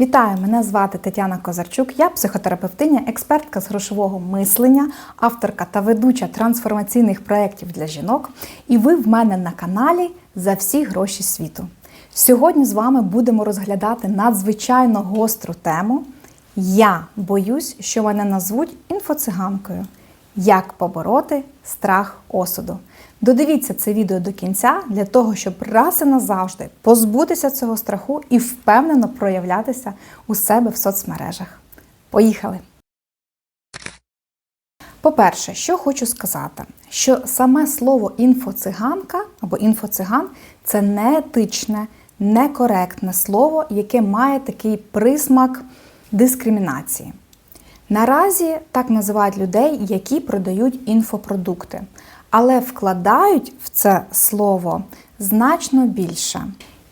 Вітаю! Мене звати Тетяна Козарчук. Я психотерапевтиня, експертка з грошового мислення, авторка та ведуча трансформаційних проєктів для жінок. І ви в мене на каналі за всі гроші світу. Сьогодні з вами будемо розглядати надзвичайно гостру тему. Я боюсь, що мене назвуть інфоциганкою. Як побороти страх осуду? Додивіться це відео до кінця для того, щоб раз і назавжди позбутися цього страху і впевнено проявлятися у себе в соцмережах. Поїхали! По-перше, що хочу сказати, що саме слово інфоциганка або інфоциган це неетичне, некоректне слово, яке має такий присмак дискримінації. Наразі так називають людей, які продають інфопродукти, але вкладають в це слово значно більше.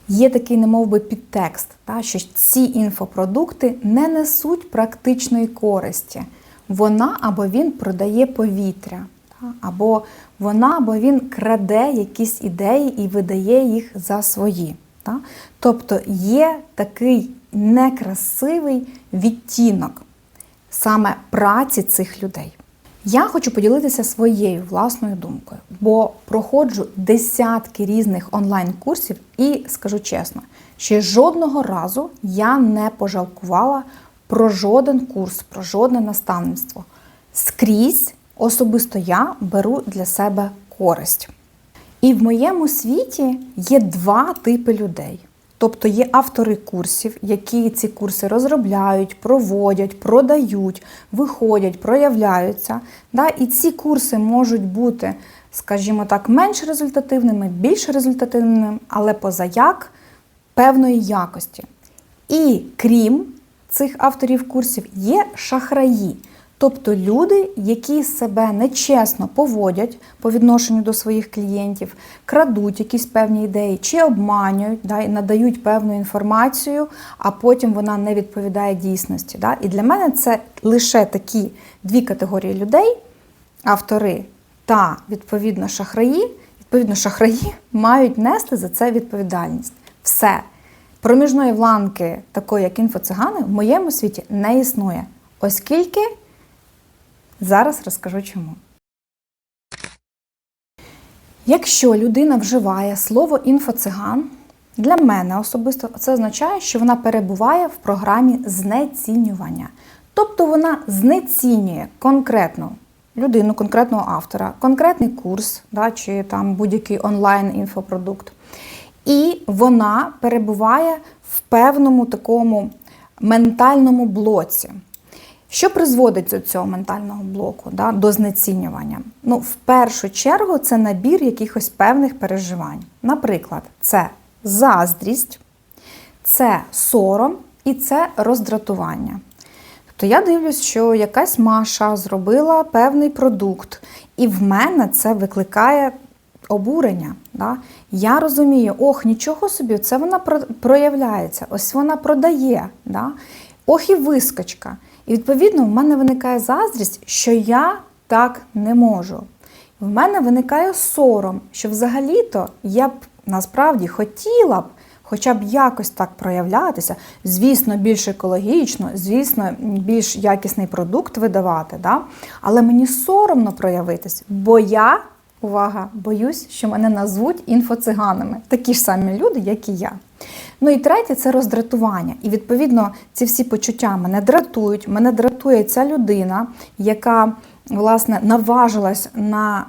Є такий немовби підтекст, та, що ці інфопродукти не несуть практичної користі. Вона або він продає повітря, та, або вона або він краде якісь ідеї і видає їх за свої. Та. Тобто є такий некрасивий відтінок саме праці цих людей. Я хочу поділитися своєю власною думкою, бо проходжу десятки різних онлайн-курсів і скажу чесно, ще жодного разу я не пожалкувала про жоден курс, про жодне наставництво. Скрізь особисто я беру для себе користь. І в моєму світі є два типи людей. Тобто є автори курсів, які ці курси розробляють, проводять, продають, виходять, проявляються. Да? І ці курси можуть бути, скажімо так, менш результативними, більш результативними, але позаяк певної якості. І крім цих авторів курсів, є шахраї. Тобто люди, які себе нечесно поводять по відношенню до своїх клієнтів, крадуть якісь певні ідеї чи обманюють, да, надають певну інформацію, а потім вона не відповідає дійсності. Да. І для мене це лише такі дві категорії людей, автори та відповідно шахраї. Відповідно, шахраї мають нести за це відповідальність. Все. Проміжної вланки, такої як інфоцигани, в моєму світі не існує, оскільки. Зараз розкажу чому. Якщо людина вживає слово інфоциган, для мене особисто це означає, що вона перебуває в програмі знецінювання. Тобто вона знецінює конкретну людину, конкретного автора, конкретний курс да, чи там будь-який онлайн-інфопродукт. І вона перебуває в певному такому ментальному блоці. Що призводить до цього ментального блоку, да, до знецінювання? Ну, в першу чергу, це набір якихось певних переживань. Наприклад, це заздрість, це сором і це роздратування. Тобто я дивлюсь, що якась Маша зробила певний продукт, і в мене це викликає обурення. Да? Я розумію, ох, нічого собі, це вона проявляється, ось вона продає. Да? Ох, і вискочка. І відповідно в мене виникає заздрість, що я так не можу. В мене виникає сором, що взагалі-то я б насправді хотіла б хоча б якось так проявлятися, звісно, більш екологічно, звісно, більш якісний продукт видавати. Да? Але мені соромно проявитись, бо я, увага, боюсь, що мене назвуть інфоциганами. Такі ж самі люди, як і я. Ну і третє це роздратування. І відповідно ці всі почуття мене дратують. Мене дратує ця людина, яка власне наважилась на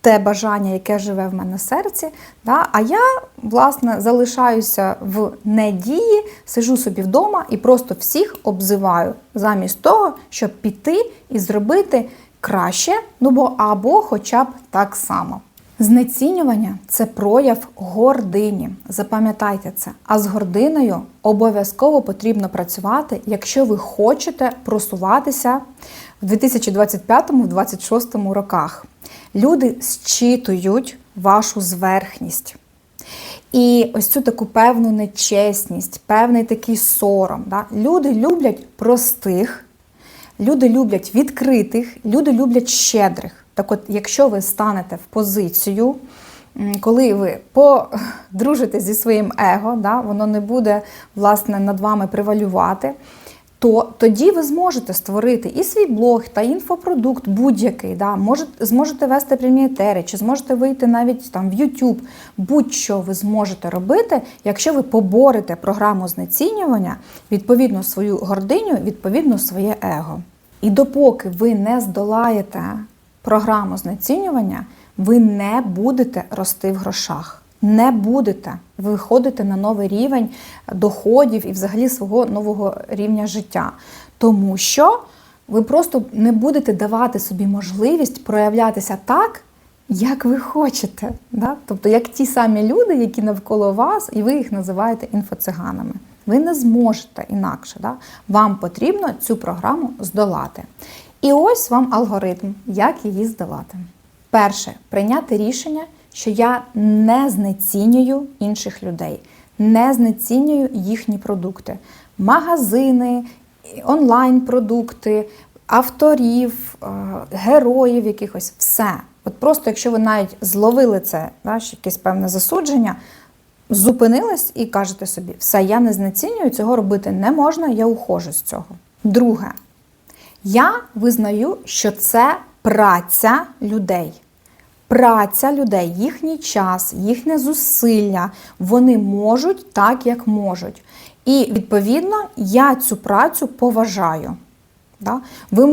те бажання, яке живе в мене в серці. Да? А я, власне, залишаюся в недії, сижу собі вдома і просто всіх обзиваю, замість того, щоб піти і зробити краще, ну бо або хоча б так само. Знецінювання це прояв гордині. Запам'ятайте це. А з гординою обов'язково потрібно працювати, якщо ви хочете просуватися в 2025-2026 роках. Люди зчитують вашу зверхність. І ось цю таку певну нечесність, певний такий сором. Да? Люди люблять простих, люди люблять відкритих, люди люблять щедрих. Так от, якщо ви станете в позицію коли ви подружите зі своїм его, да, воно не буде власне над вами превалювати, то тоді ви зможете створити і свій блог, та інфопродукт будь-який. Да, можете, зможете вести прямі етери, чи зможете вийти навіть там в YouTube. Будь-що ви зможете робити, якщо ви поборете програму знецінювання, відповідно свою гординю, відповідно своє его. І допоки ви не здолаєте програму знецінювання, ви не будете рости в грошах. Не будете виходити на новий рівень доходів і взагалі свого нового рівня життя. Тому що ви просто не будете давати собі можливість проявлятися так, як ви хочете. Да? Тобто, як ті самі люди, які навколо вас, і ви їх називаєте інфоциганами. Ви не зможете інакше. Да? Вам потрібно цю програму здолати. І ось вам алгоритм, як її здолати. Перше, прийняти рішення, що я не знецінюю інших людей, не знецінюю їхні продукти, магазини, онлайн-продукти, авторів, е, героїв якихось, все. От просто, якщо ви навіть зловили це, якесь певне засудження, зупинились і кажете собі, все, я не знецінюю, цього робити не можна, я ухожу з цього. Друге, я визнаю, що це праця людей. Праця людей, їхній час, їхнє зусилля, вони можуть так, як можуть. І відповідно я цю працю поважаю. Да? Ви,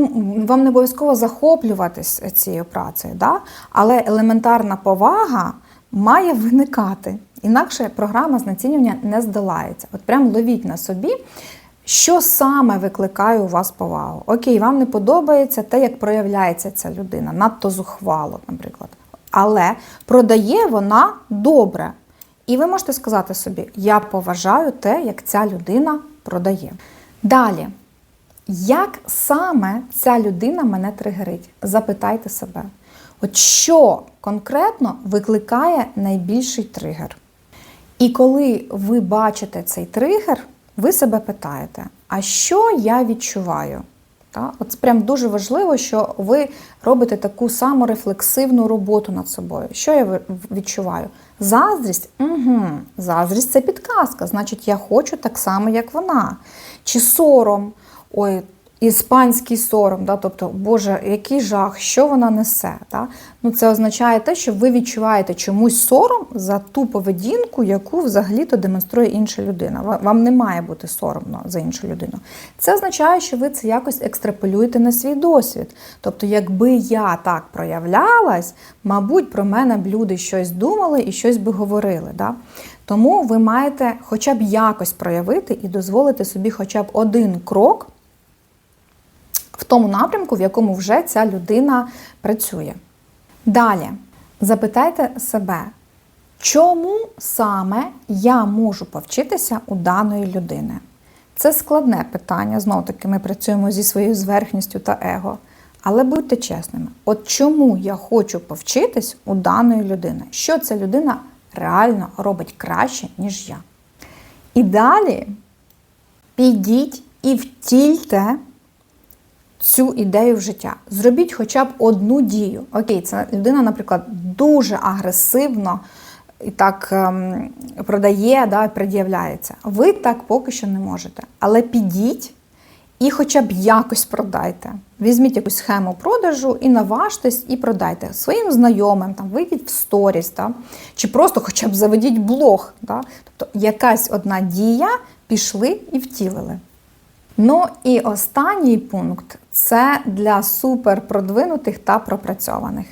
вам не обов'язково захоплюватись цією працею, да? але елементарна повага має виникати. Інакше програма знецінювання не здолається. От прям ловіть на собі, що саме викликає у вас повагу. Окей, вам не подобається те, як проявляється ця людина, надто зухвало, наприклад. Але продає вона добре. І ви можете сказати собі, я поважаю те, як ця людина продає. Далі, як саме ця людина мене тригерить? Запитайте себе, от що конкретно викликає найбільший тригер? І коли ви бачите цей тригер, ви себе питаєте, а що я відчуваю? От прям дуже важливо, що ви робите таку саморефлексивну роботу над собою. Що я відчуваю? Заздрість? Угу. Заздрість це підказка. Значить, я хочу так само, як вона. Чи сором? Ой, іспанський сором, да? тобто, Боже, який жах, що вона несе. Да? Ну, Це означає те, що ви відчуваєте чомусь сором за ту поведінку, яку взагалі-то демонструє інша людина. Вам не має бути соромно за іншу людину. Це означає, що ви це якось екстраполюєте на свій досвід. Тобто, якби я так проявлялась, мабуть, про мене б люди щось думали і щось би говорили. Да? Тому ви маєте хоча б якось проявити і дозволити собі хоча б один крок в тому напрямку, в якому вже ця людина працює. Далі, запитайте себе, чому саме я можу повчитися у даної людини? Це складне питання, знову таки, ми працюємо зі своєю зверхністю та его. Але будьте чесними, от чому я хочу повчитись у даної людини? Що ця людина реально робить краще, ніж я? І далі підіть і втільте цю ідею в життя. Зробіть хоча б одну дію. Окей, це людина, наприклад, дуже агресивно і так ем, продає, да, пред'являється. Ви так поки що не можете. Але підіть і хоча б якось продайте. Візьміть якусь схему продажу і наважтесь, і продайте своїм знайомим, там, вийдіть в сторіс, да, чи просто хоча б заведіть блог. Да. Тобто якась одна дія пішли і втілили. Ну і останній пункт це для суперпродвинутих та пропрацьованих.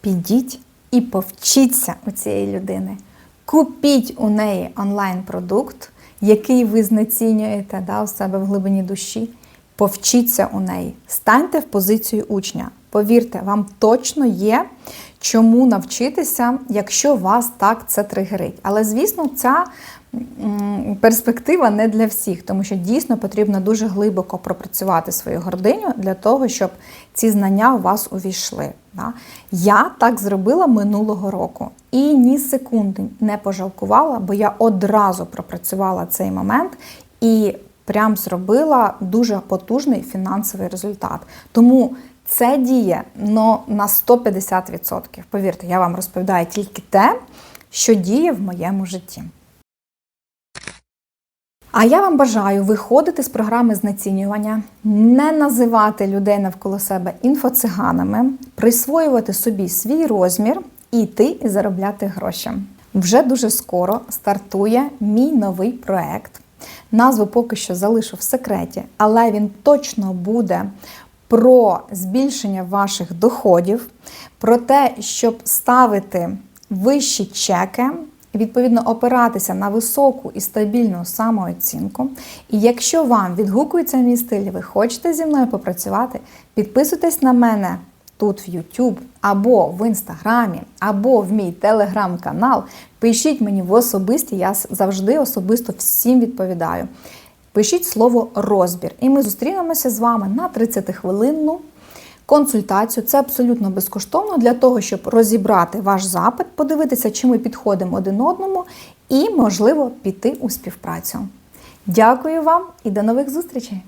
Підіть і повчіться у цієї людини. Купіть у неї онлайн-продукт, який ви знецінюєте да, у себе в глибині душі. Повчіться у неї, станьте в позицію учня. Повірте, вам точно є чому навчитися, якщо вас так це тригерить. Але, звісно, ця перспектива не для всіх, тому що дійсно потрібно дуже глибоко пропрацювати свою гординю для того, щоб ці знання у вас увійшли. Я так зробила минулого року і ні секунди не пожалкувала, бо я одразу пропрацювала цей момент і прям зробила дуже потужний фінансовий результат. Тому Це діє но на 150%. Повірте, я вам розповідаю тільки те, що діє в моєму житті. А я вам бажаю виходити з програми знецінювання, не називати людей навколо себе інфоциганами, присвоювати собі свій розмір і йти і заробляти гроші. Вже дуже скоро стартує мій новий проект. Назву поки що залишу в секреті, але він точно буде про збільшення ваших доходів, про те, щоб ставити вищі чеки, відповідно опиратися на високу і стабільну самооцінку. І якщо вам відгукується мій стиль, ви хочете зі мною попрацювати, підписуйтесь на мене тут в YouTube, або в інстаграмі, або в мій телеграм-канал. Пишіть мені в особисті, я завжди особисто всім відповідаю. Пишіть слово розбір, і ми зустрінемося з вами на 30-хвилинну консультацію. Це абсолютно безкоштовно для того, щоб розібрати ваш запит, подивитися, чи ми підходимо один одному, і, можливо, піти у співпрацю. Дякую вам і до нових зустрічей!